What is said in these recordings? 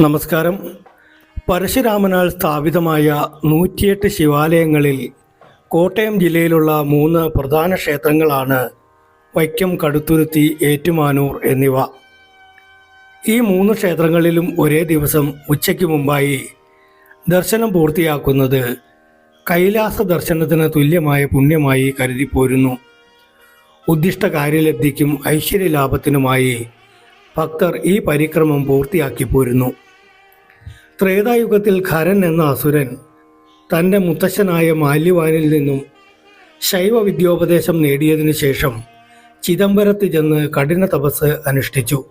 നമസ്കാരം. പരശുരാമനാൽ സ്ഥാപിതമായ നൂറ്റിയെട്ട് ശിവാലയങ്ങളിൽ കോട്ടയം ജില്ലയിലുള്ള മൂന്ന് പ്രധാന ക്ഷേത്രങ്ങളാണ് വൈക്കം കടുത്തുരുത്തി ഏറ്റുമാനൂർ എന്നിവ. ഈ മൂന്ന് ക്ഷേത്രങ്ങളിലും ഒരേ ദിവസം ഉച്ചയ്ക്ക് മുമ്പായി ദർശനം പൂർത്തിയാക്കുന്നത് കൈലാസ ദർശനത്തിന് തുല്യമായ പുണ്യമായി കരുതിപ്പോരുന്നു. ഉദ്ദിഷ്ട കാര്യലബ്ധിക്കും ഐശ്വര്യലാഭത്തിനുമായി ഭക്തർ ഈ പരിക്രമം പൂർത്തിയാക്കി പോരുന്നു ത്രേതായുഗത്തിൽ ഖരൻ എന്ന അസുരൻ തന്റെ മുത്തശ്ശനായ മാല്യവാനിൽ നിന്നും ശൈവ വിദ്യോപദേശം നേടിയതിനു ശേഷം ചിദംബരത്ത് ചെന്ന് കഠിന തപസ് അനുഷ്ഠിച്ചു.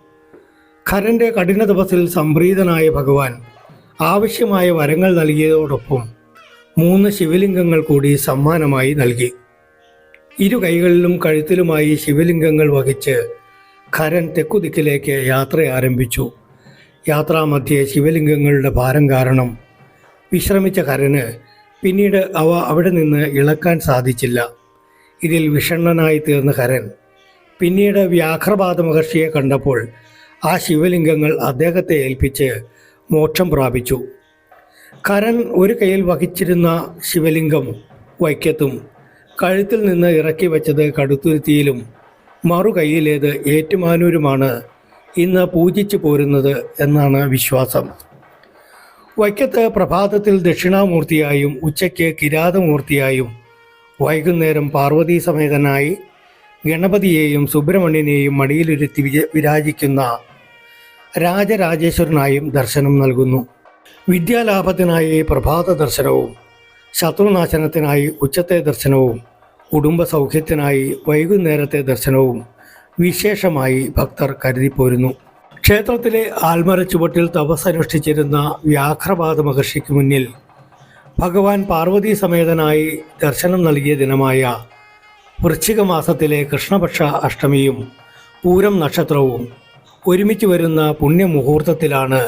ഖരന്റെ കഠിന തപസ്സിൽ സംപ്രീതനായ ഭഗവാൻ ആവശ്യമായ വരങ്ങൾ നൽകിയതോടൊപ്പം മൂന്ന് ശിവലിംഗങ്ങൾ കൂടി സമ്മാനമായി നൽകി. ഇരു കൈകളിലും കഴുത്തിലുമായി ശിവലിംഗങ്ങൾ വഹിച്ച് ഖരൻ തെക്കുദിക്കിലേക്ക് യാത്ര ആരംഭിച്ചു. യാത്രാമധ്യേ ശിവലിംഗങ്ങളുടെ ഭാരം കാരണം വിശ്രമിച്ച കരന് പിന്നീട് അവ അവിടെ നിന്ന് ഇളക്കാൻ സാധിച്ചില്ല. ഇതിൽ വിഷണ്ണനായി തീർന്ന കരൻ പിന്നീട് വ്യാഘ്രപാത മഹർഷിയെ കണ്ടപ്പോൾ ആ ശിവലിംഗങ്ങൾ അദ്ദേഹത്തെ ഏൽപ്പിച്ച് മോക്ഷം പ്രാപിച്ചു. കരൻ ഒരു കയ്യിൽ വഹിച്ചിരുന്ന ശിവലിംഗം വൈക്കത്തും കഴുത്തിൽ നിന്ന് ഇറക്കി വെച്ചത് കടുത്തുരുത്തിയിലും മറു ഏറ്റുമാനൂരുമാണ് ഇന്ന് പൂജിച്ചു പോരുന്നത് എന്നാണ് വിശ്വാസം. വൈക്കത്ത് പ്രഭാതത്തിൽ ദക്ഷിണാമൂർത്തിയായും ഉച്ചയ്ക്ക് കിരാതമൂർത്തിയായും വൈകുന്നേരം പാർവതി സമേതനായി ഗണപതിയെയും സുബ്രഹ്മണ്യനെയും മടിയിലിരുത്തി വിജ വിരാജിക്കുന്ന രാജരാജേശ്വരനായും ദർശനം നൽകുന്നു. വിദ്യാലാഭത്തിനായി പ്രഭാത ദർശനവും ശത്രുനാശനത്തിനായി ഉച്ചത്തെ ദർശനവും കുടുംബസൗഖ്യത്തിനായി വൈകുന്നേരത്തെ ദർശനവും വിശേഷമായി ഭക്തർ കരുതിപ്പോരുന്നു. ക്ഷേത്രത്തിലെ ആൽമര ചുവട്ടിൽ തപസ്സനുഷ്ഠിച്ചിരുന്ന വ്യാഘ്രപാത മഹർഷിക്ക് മുന്നിൽ ഭഗവാൻ പാർവതി സമേതനായി ദർശനം നൽകിയ ദിനമായ വൃശ്ചിക മാസത്തിലെ കൃഷ്ണപക്ഷ അഷ്ടമിയും പൂരം നക്ഷത്രവും ഒരുമിച്ച് വരുന്ന പുണ്യമുഹൂർത്തത്തിലാണ്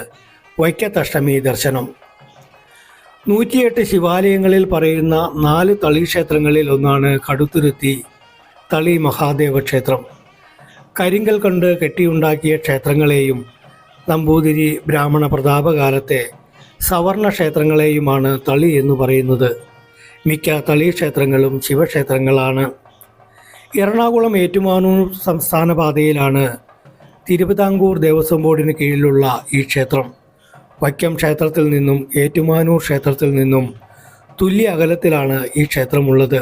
വൈക്കത്തഷ്ടമി ദർശനം. നൂറ്റിയെട്ട് ശിവാലയങ്ങളിൽ പറയുന്ന നാല് തളി ക്ഷേത്രങ്ങളിൽ ഒന്നാണ് കടുത്തുരുത്തി തളി മഹാദേവ ക്ഷേത്രം കരിങ്കൽ കൊണ്ട് കെട്ടിയുണ്ടാക്കിയ ക്ഷേത്രങ്ങളെയും നമ്പൂതിരി ബ്രാഹ്മണ പ്രതാപകാലത്തെ സവർണ ക്ഷേത്രങ്ങളെയുമാണ് തളി എന്ന് പറയുന്നത്. മിക്ക തളി ക്ഷേത്രങ്ങളും ശിവക്ഷേത്രങ്ങളാണ്. എറണാകുളം ഏറ്റുമാനൂർ സംസ്ഥാന പാതയിലാണ് തിരുവിതാംകൂർ ദേവസ്വം ബോർഡിന് കീഴിലുള്ള ഈ ക്ഷേത്രം. വൈക്കം ക്ഷേത്രത്തിൽ നിന്നും ഏറ്റുമാനൂർ ക്ഷേത്രത്തിൽ നിന്നും തുല്യ അകലത്തിലാണ് ഈ ക്ഷേത്രമുള്ളത്.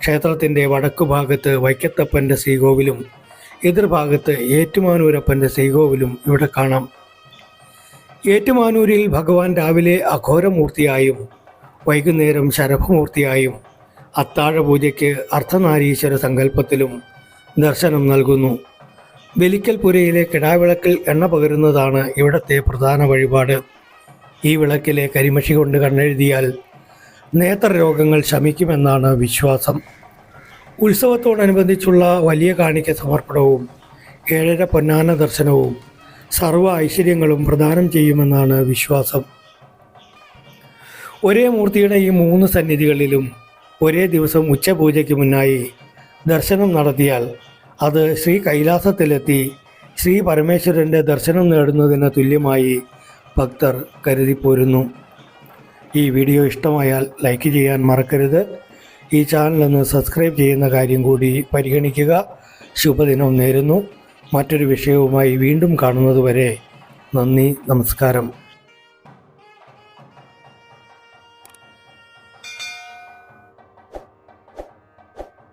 ക്ഷേത്രത്തിന്റെ വടക്കു ഭാഗത്ത് വൈക്കത്തപ്പന്റെ ശ്രീകോവിലും എതിർഭാഗത്ത് ഏറ്റുമാനൂരപ്പന്റെ ശ്രീകോവിലും ഇവിടെ കാണാം. ഏറ്റുമാനൂരിൽ ഭഗവാൻ രാവിലെ അഘോരമൂർത്തിയായും വൈകുന്നേരം ശരഭമൂർത്തിയായും അത്താഴ പൂജയ്ക്ക് അർദ്ധനാരീശ്വര സങ്കല്പത്തിലും ദർശനം നൽകുന്നു. ബലിക്കൽപുരയിലെ കിടാവിളക്കിൽ എണ്ണ പകരുന്നതാണ് ഇവിടത്തെ പ്രധാന വഴിപാട്. ഈ വിളക്കിലെ കരിമഷി കൊണ്ട് കണ്ണെഴുതിയാൽ നേത്രരോഗങ്ങൾ ശമിക്കുമെന്നാണ് വിശ്വാസം. ഉത്സവത്തോടനുബന്ധിച്ചുള്ള വലിയ കാണിക്ക സമർപ്പണവും ഏഴര പൊന്നാന ദർശനവും സർവ ഐശ്വര്യങ്ങളും പ്രദാനം ചെയ്യുമെന്നാണ് വിശ്വാസം. ഒരേ മൂർത്തിയുടെ ഈ മൂന്ന് സന്നിധികളിലും ഒരേ ദിവസം ഉച്ചപൂജയ്ക്ക് മുന്നായി ദർശനം നടത്തിയാൽ അത് ശ്രീ കൈലാസത്തിലെത്തി ശ്രീ പരമേശ്വരന്റെ ദർശനം നേടുന്നതിന് തുല്യമായി ഭക്തർ കരുതിപ്പോരുന്നു. ഈ വീഡിയോ ഇഷ്ടമായാൽ ലൈക്ക് ചെയ്യാൻ മറക്കരുത്. ഈ ചാനലൊന്ന് സബ്സ്ക്രൈബ് ചെയ്യുന്ന കാര്യം കൂടി പരിഗണിക്കുക. ശുഭദിനം നേരുന്നു. മറ്റൊരു വിഷയവുമായി വീണ്ടും കാണുന്നതുവരെ നന്ദി നമസ്കാരം.